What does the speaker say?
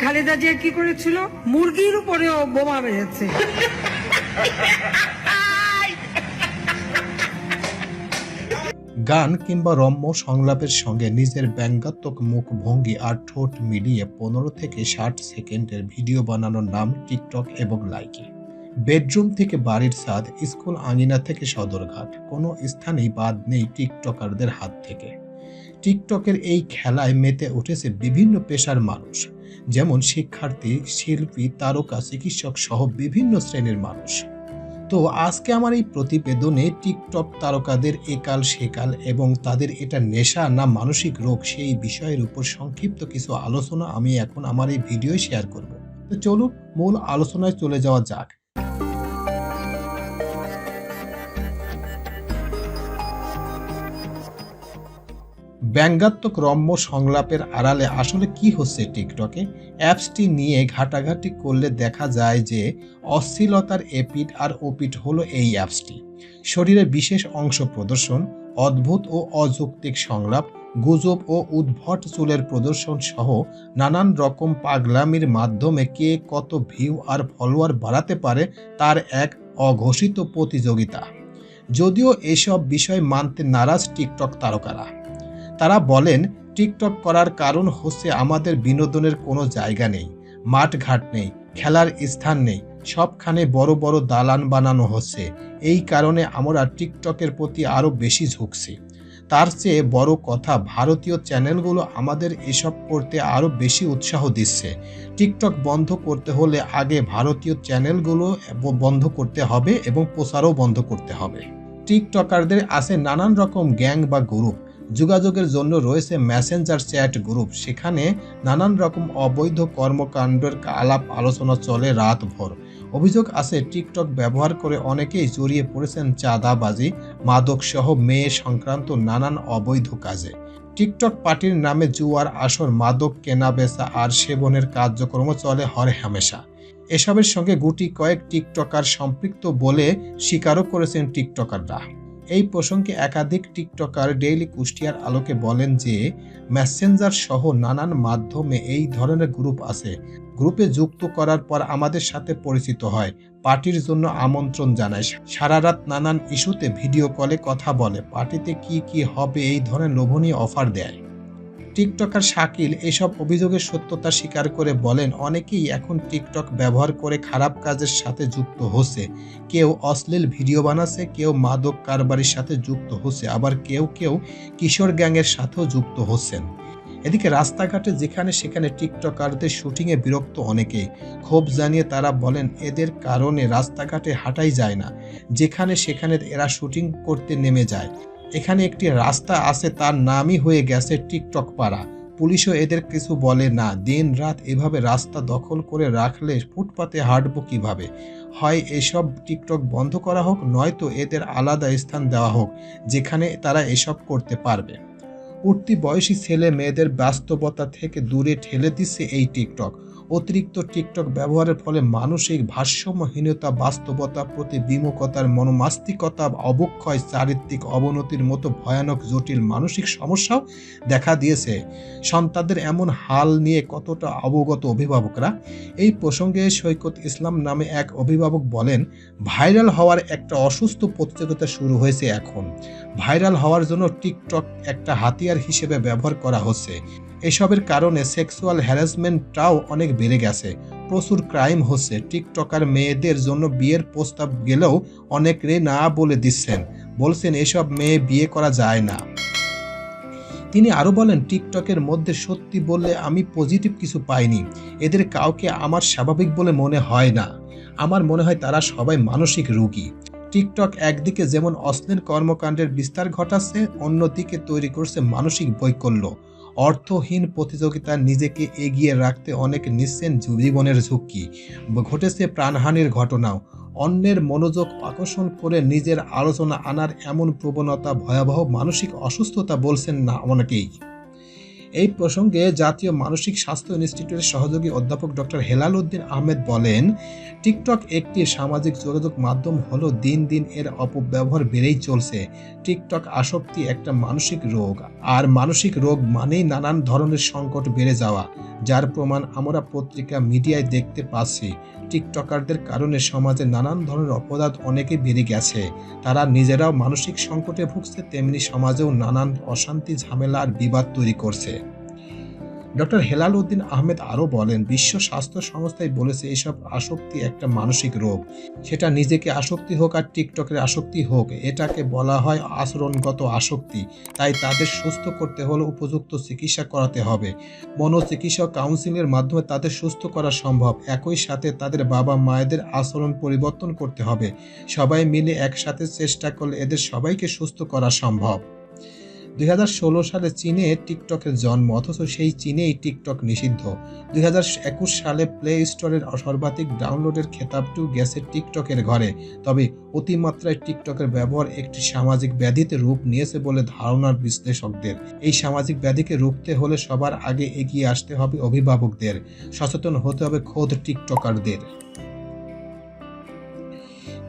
খালেদা জিয়া কি করেছিল? মুরগির উপরেও বোমা মেরেছে গান কিংবা রম্য সংলাপের সঙ্গে নিজের ব্যঙ্গাত্মক মুখভঙ্গি আর ঠোঁট মিলিয়ে পনেরো থেকে ষাট সেকেন্ডের ভিডিও বানানোর নাম টিকটক এবং লাইকি। বেডরুম থেকে বাড়ির ছাদ, স্কুল আঙিনা থেকে সদরঘাট, কোনো স্থানেই বাদ নেই টিকটকারদের হাত থেকে। টিকটকের এই খেলায় মেতে উঠেছে বিভিন্ন পেশার মানুষ। যেমন শিক্ষার্থী, শিল্পী, তারকা, চিকিৎসক সহ বিভিন্ন শ্রেণির মানুষ। তো আজকে আমার এই প্রতিবেদনে টিকটক তারকাদের একাল সেকাল এবং তাদের এটা নেশা না মানসিক রোগ সেই বিষয়ের উপর সংক্ষিপ্ত কিছু আলোচনা আমি এখন আমার এই ভিডিও শেয়ার করব। তো চলুন মূল আলোচনায় চলে যাওয়া যাক। ব্যঙ্গাত্মক রম্য সংলাপের আড়ালে আসলে কি হচ্ছে টিকটকে? অ্যাপসটি নিয়ে ঘাটাঘাটি করলে দেখা যায় যে অশ্লীলতার এপিট আর ওপিট হলো এই অ্যাপসটি। শরীরের বিশেষ অংশ প্রদর্শন, অদ্ভুত ও অযৌক্তিক সংলাপ, গুজব ও উদ্ভট চুলের প্রদর্শন সহ নানান রকম পাগলামির মাধ্যমে কে কত ভিউ আর ফলোয়ার বাড়াতে পারে তার এক অঘোষিত প্রতিযোগিতা। যদিও এসব বিষয় মানতে নারাজ টিকটক তারকারা। তারা বলেন, টিকটক করার কারণ হচ্ছে আমাদের বিনোদনের কোনো জায়গা নেই, মাঠঘাট নেই, খেলার স্থান নেই, সবখানে বড় বড় দালান বানানো হচ্ছে। এই কারণে আমরা টিকটকের প্রতি আরও বেশি ঝুঁকছি। তার চেয়ে বড় কথা, ভারতীয় চ্যানেলগুলো আমাদের এসব করতে আরও বেশি উৎসাহ দিচ্ছে। টিকটক বন্ধ করতে হলে আগে ভারতীয় চ্যানেলগুলো বন্ধ করতে হবে এবং প্রচারও বন্ধ করতে হবে। টিকটকারদের আছে নানান রকম গ্যাং বা গ্রুপ। যোগাযোগের জন্য রয়েছে মেসেঞ্জার চ্যাট গ্রুপ সেখানে নানান রকম অবৈধ কর্মকাণ্ডের আলাপ আলোচনা চলে রাতভর। অভিযোগ আছে, টিকটক ব্যবহার করে অনেকেই জড়িয়ে পড়েছেন চাঁদাবাজি মাদক সহ মেয়ে সংক্রান্ত নানান অবৈধ কাজে। টিকটক পার্টির নামে জুয়ার আসর, মাদক কেনাবেচা আর সেবনের কার্যক্রম চলে হরে হামেশা। এসবের সঙ্গে গুটি কয়েক টিকটকার সম্পৃক্ত বলে স্বীকারও করেছেন টিকটকাররা। এই প্রসঙ্গে একাধিক টিকটকার ডেইলি কুষ্টিয়ার আলোকে বলেন যে, মেসেঞ্জার সহ নানান মাধ্যমে এই ধরনের গ্রুপ আছে। গ্রুপে যুক্ত করার পর আমাদের সাথে পরিচিত হয়। পার্টির জন্য আমন্ত্রণ জানায়। সারা রাত নানান ইস্যুতে ভিডিও কলে কথা বলে। পার্টিতে কি কি হবে এই ধরনের লোভনীয় অফার দেয়। টিকটকার শাকিল এসব অভিযোগের সত্যতা স্বীকার করে বলেন, অনেকেই এখন টিকটক ব্যবহার করে খারাপ কাজের সাথে যুক্ত হচ্ছে। কেউ অশ্লীল ভিডিও বানাচ্ছে, কেউ মাদক কারবারির সাথে যুক্ত হচ্ছে, আবার কেউ কেউ কিশোর গ্যাংয়ের সাথেও যুক্ত হচ্ছেন। এদিকে রাস্তাঘাটে যেখানে সেখানে টিকটকারদের শুটিংয়ে বিরক্ত অনেকে। ক্ষোভ জানিয়ে তারা বলেন, এদের কারণে রাস্তাঘাটে হাঁটাই যায় না। যেখানে সেখানে এরা শুটিং করতে নেমে যায়। এখানে একটি রাস্তা আছে, তার নামই হয়ে গেছে টিকটক পাড়া। পুলিশও এদের কিছু বলে না। দিন রাত এভাবে রাস্তা দখল করে রাখলে ফুটপাতে হাঁটবো কীভাবে? হয় এসব টিকটক বন্ধ করা হোক, নয়তো এদের আলাদা স্থান দেওয়া হোক, যেখানে তারা এসব করতে পারবে। উঠতি বয়সী ছেলে মেয়েদের বাস্তবতা থেকে দূরে ঠেলে দিচ্ছে এই টিকটক। অতিরিক্ত টিকটক ব্যবহারের ফলে মানসিক ভারসাম্যহীনতা, বাস্তবতা প্রতি বিমুখতার মনোমাস্তিকতা অবক্ষয়, চারিত্রিক অবনতির মতো ভয়ানক জটিল মানসিক সমস্যাও দেখা দিয়েছে। সন্তানদের এমন হাল নিয়ে কতটা অবগত অভিভাবকরা? এই প্রসঙ্গে সৈকত ইসলাম নামে এক অভিভাবক বলেন, ভাইরাল হওয়ার একটা অসুস্থ প্রতিযোগিতা শুরু হয়েছে এখন। ভাইরাল হওয়ার জন্য টিকটক একটা হাতিয়ার হিসেবে ব্যবহার করা হচ্ছে। এসবের কারণে সেক্সুয়াল হ্যারাসমেন্টটাও অনেক বেড়ে গেছে। প্রচুর ক্রাইম হচ্ছে। টিকটকার মেয়েদের জন্য বিয়ের প্রস্তাব গেলেও অনেকে না বলে দিচ্ছেন। বলছেন, এসব মেয়ে বিয়ে করা যায় না। তিনি আরও বলেন, টিকটকের মধ্যে সত্যি বললে আমি পজিটিভ কিছু পাইনি। এদের কাউকে আমার স্বাভাবিক বলে মনে হয় না। আমার মনে হয় তারা সবাই মানসিক রোগী। টিকটক একদিকে যেমন অশ্লীল কর্মকাণ্ডের বিস্তার ঘটাচ্ছে, অন্যদিকে তৈরি করছে মানসিক বৈকল্য। অর্থহীন প্রতিযোগিতা নিজেকে এগিয়ে রাখতে অনেক নিচ্ছেন জীবনের ঝুঁকি। ঘটেছে প্রাণহানির ঘটনাও। অন্যের মনোযোগ আকর্ষণ করে নিজের আলোচনা আনার এমন প্রবণতা, ভয়াবহ মানসিক অসুস্থতা বলছেন না অনেকেই। এই প্রসঙ্গে জাতীয় মানসিক স্বাস্থ্য ইনস্টিটিউটের সহযোগী অধ্যাপক ডক্টর হেলাল উদ্দিন আহমেদ বলেন, টিকটক একটি সামাজিক যোগাযোগ মাধ্যম হলো দিন দিন এর অপব্যবহার বেড়েই চলছে। টিকটক আসক্তি একটা মানসিক রোগ, আর মানসিক রোগ মানেই নানান ধরনের সংকট বেড়ে যাওয়া। যার প্রমাণ আমরা পত্রিকা মিডিয়ায় দেখতে পাচ্ছি। টিকটকারদের কারণে সমাজে নানান ধরনের অপরাধ অনেকে বেড়ে গেছে। তারা নিজেরাও মানসিক সংকটে ভুগছে, তেমনি সমাজেও নানান অশান্তি, ঝামেলা আর বিবাদ তৈরি করছে। ডক্টর হেলাল উদ্দিন আহমেদ আরও বলেন, বিশ্ব স্বাস্থ্য সংস্থাই বলেছে এসব আসক্তি একটা মানসিক রোগ। সেটা নিজেকে আসক্তি হোক আর টিকটকের আসক্তি হোক, এটাকে বলা হয় আচরণগত আসক্তি। তাই তাদের সুস্থ করতে হলে উপযুক্ত চিকিৎসা করাতে হবে। মনোচিকিৎসা কাউন্সিলের মাধ্যমে তাদের সুস্থ করা সম্ভব। একই সাথে তাদের বাবা মায়েদের আচরণ পরিবর্তন করতে হবে। সবাই মিলে একসাথে চেষ্টা করলে এদের সবাইকে সুস্থ করা সম্ভব। দুই হাজার ষোলো সালে চীনে টিকটকের জন্ম, অথচ সেই চীনেই টিকটক নিষিদ্ধ। দুই হাজার একুশ সালে প্লে স্টোরের সর্বাধিক ডাউনলোডের খেতাবটিও গেছে টিকটকের ঘরে। তবে অতিমাত্রায় টিকটকের ব্যবহার একটি সামাজিক ব্যাধিতে রূপ নিয়েছে বলে ধারণার বিশ্লেষকদের। এই সামাজিক ব্যাধিকে রুখতে হলে সবার আগে এগিয়ে আসতে হবে অভিভাবকদের। সচেতন হতে হবে খোদ টিকটকারদের।